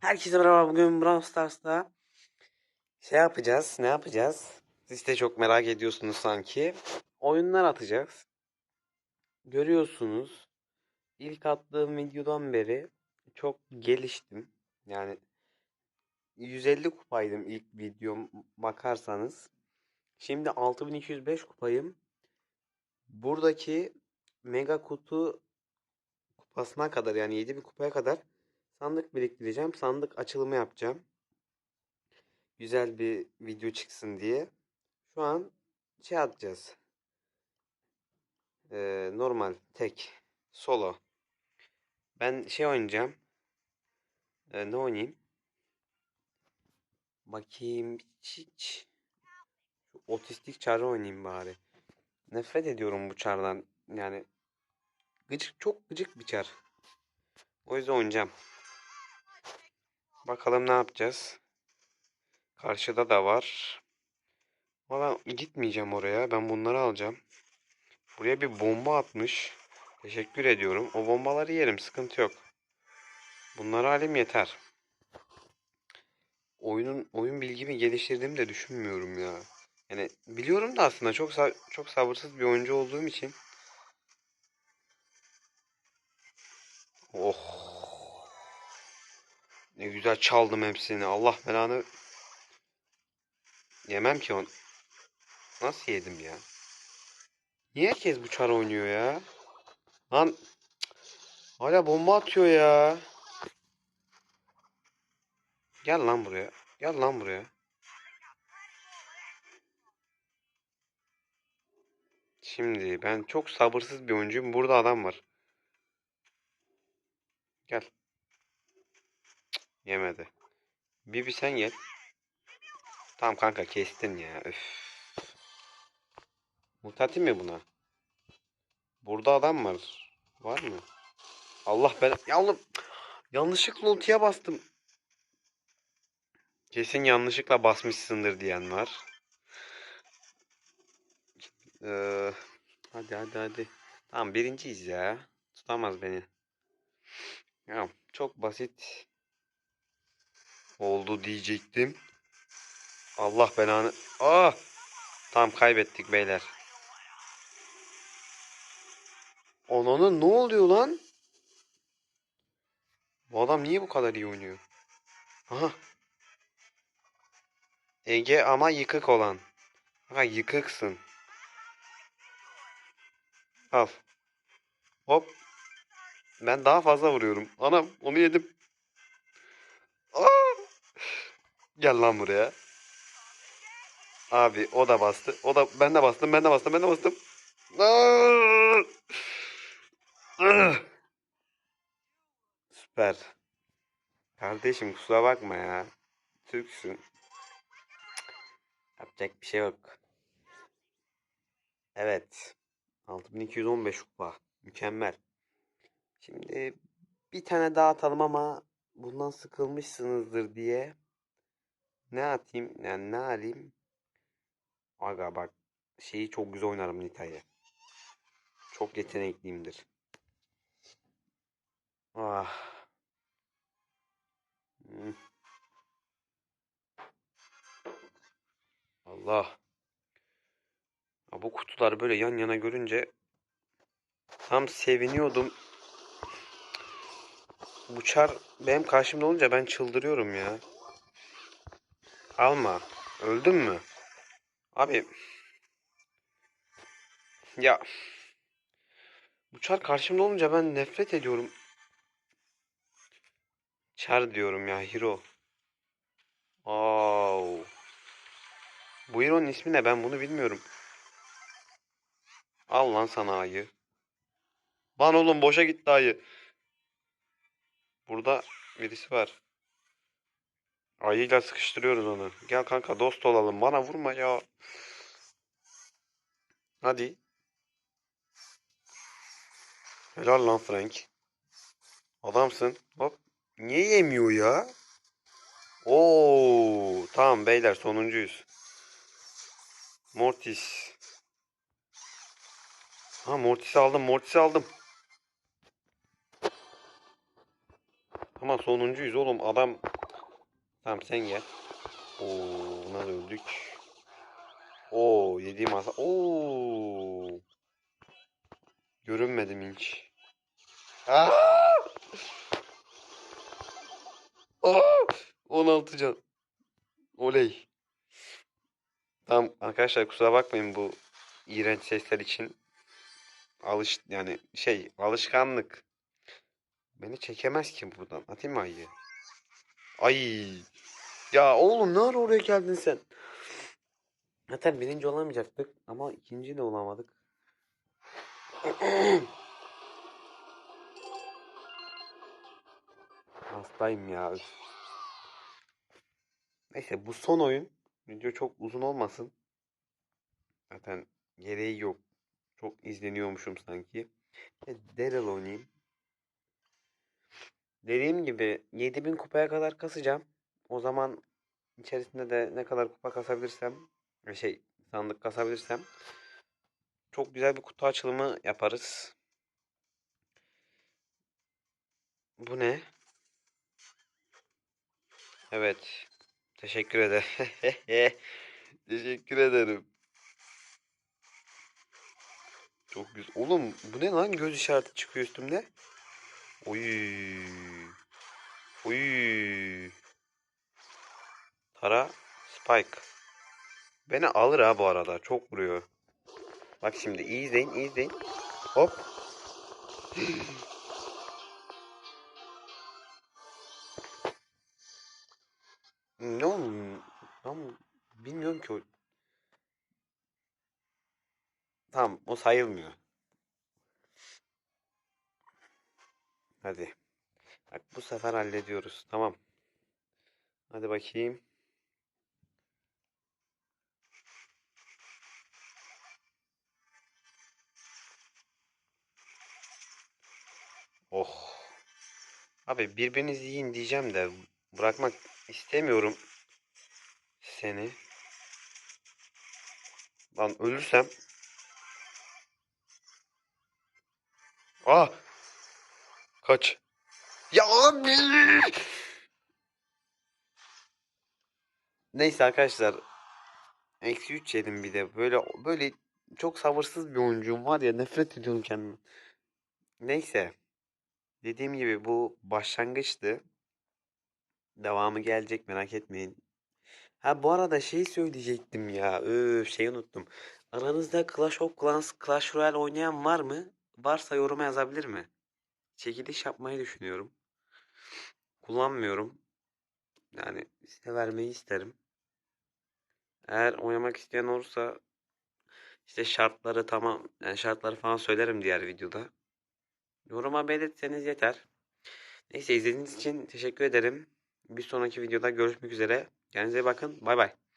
Herkese merhaba. Bugün Brawl Stars'ta şey yapacağız. Ne yapacağız? Siz de çok merak ediyorsunuz sanki. Oyunlar atacağız. Görüyorsunuz. İlk attığım videodan beri çok geliştim. Yani 150 kupaydım ilk videom bakarsanız. Şimdi 6205 kupayım. Buradaki mega kutu kupasına kadar yani 7000 kupaya kadar sandık biriktireceğim. Sandık açılımı yapacağım. Güzel bir video çıksın diye. Şu an şey atacağız. Ee, normal tek solo. Ben şey oynayacağım. Ee, ne oynayayım? Bakayım hiç. Şu otistik çarı oynayayım bari. Nefret ediyorum bu çardan. Yani gıcık çok gıcık bir çar. O yüzden oynayacağım. Bakalım ne yapacağız. Karşıda da var. Ben gitmeyeceğim oraya. Ben bunları alacağım. Buraya bir bomba atmış. Teşekkür ediyorum. O bombaları yerim. Sıkıntı yok. Bunları alayım yeter. Oyunun oyun bilgimi geliştirdiğimi de düşünmüyorum ya. Yani biliyorum da aslında çok çok sabırsız bir oyuncu olduğum için. Oh. Ne güzel çaldım hepsini. Allah belanı. Yemem ki on. Nasıl yedim ya? Niye herkes bu çar oynuyor ya? Lan hala bomba atıyor ya. Gel lan buraya. Gel lan buraya. Şimdi ben çok sabırsız bir oyuncuyum. Burada adam var. Gel. Cık, Yemedi. Bibi sen gel. Tamam kanka kestin ya. Öf. Mutati mi buna? Burada adam var. Var mı? Allah ben... Ya. Yanlışlıkla ultiye bastım. Kesin yanlışlıkla basmışsındır diyen var. Ee, hadi hadi hadi. Tamam birinciyiz ya. Tutamaz beni. Ya çok basit oldu diyecektim. Allah belanı. Ah! Tamam kaybettik beyler. Ananın ne oluyor lan? Bu adam niye bu kadar iyi oynuyor? Aha. Ege ama yıkık olan. Ha yıkıksın. Al. Hop. Ben daha fazla vuruyorum. Anam onu yedim. Aa! Gel lan buraya. Abi o da bastı. O da ben de bastım. Ben de bastım. Ben de bastım. Süper. Kardeşim kusura bakma ya. Türksün. Yapacak bir şey yok. Evet. 6215 kupa. Mükemmel. Şimdi bir tane daha atalım ama bundan sıkılmışsınızdır diye ne atayım yani ne alayım? Aga bak şeyi çok güzel oynarım Nita'yı. Çok yetenekliyimdir. Ah. Hmm. Allah. Ya bu kutuları böyle yan yana görünce tam seviniyordum. Bu çar benim karşımda olunca ben çıldırıyorum ya. Alma. Öldün mü? Abi. Ya. Bu çar karşımda olunca ben nefret ediyorum. Çar diyorum ya hero. Wow. Bu hero'nun ismi ne ben bunu bilmiyorum. Al lan sana ayı. Lan oğlum boşa gitti ayı. Burada birisi var. Ayıyla sıkıştırıyoruz onu. Gel kanka dost olalım. Bana vurma ya. Hadi. Helal lan Frank. Adamsın. Hop. Niye yemiyor ya? Oo, tamam beyler sonuncuyuz. Mortis. Ha Mortis'i aldım. Mortis'i aldım. Ama sonuncuyuz oğlum. Adam Tamam sen gel. Oo, buna da öldük. Oo, yediğim hasar. Oo. Görünmedim hiç. Aa! Aa! 16 can. Oley. Tamam arkadaşlar kusura bakmayın bu iğrenç sesler için. Alış yani şey alışkanlık. Beni çekemez ki buradan. Atayım mı ayıyı? Ay. Ya oğlum ne ara oraya geldin sen? Zaten birinci olamayacaktık ama ikinci de olamadık. Hastayım ya. Neyse bu son oyun. Video çok uzun olmasın. Zaten gereği yok. Çok izleniyormuşum sanki. Daryl oynayayım. Dediğim gibi 7000 kupaya kadar kasacağım. O zaman içerisinde de ne kadar kupa kasabilirsem e, şey sandık kasabilirsem çok güzel bir kutu açılımı yaparız. Bu ne? Evet. Teşekkür ederim. Teşekkür ederim. Çok güzel. Oğlum bu ne lan göz işareti çıkıyor üstümde. Oy. Oy. Tara Spike. Beni alır ha bu arada. Çok vuruyor. Bak şimdi iyi izleyin, iyi izleyin. Hop. Ne oğlum? Tam bilmiyorum ki o. Tamam o. Hadi. Bak bu sefer hallediyoruz. Tamam. Hadi bakayım. Oh. Abi birbirinizi yiyin diyeceğim de bırakmak istemiyorum seni. Lan ölürsem. Ah! Kaç. Ya abi! Neyse arkadaşlar. Eksi 3 yedim bir de. Böyle böyle çok sabırsız bir oyuncuyum var ya nefret ediyorum kendimden. Neyse. Dediğim gibi bu başlangıçtı. Devamı gelecek merak etmeyin. Ha bu arada şey söyleyecektim ya. Öf şey unuttum. Aranızda Clash of Clans, Clash Royale oynayan var mı? Varsa yoruma yazabilir mi? Çekiliş yapmayı düşünüyorum. Kullanmıyorum. Yani size isterim. Eğer oynamak isteyen olursa işte şartları tamam yani şartları falan söylerim diğer videoda. Yoruma belirtseniz yeter. Neyse izlediğiniz için teşekkür ederim. Bir sonraki videoda görüşmek üzere. Kendinize bakın. Bay bay.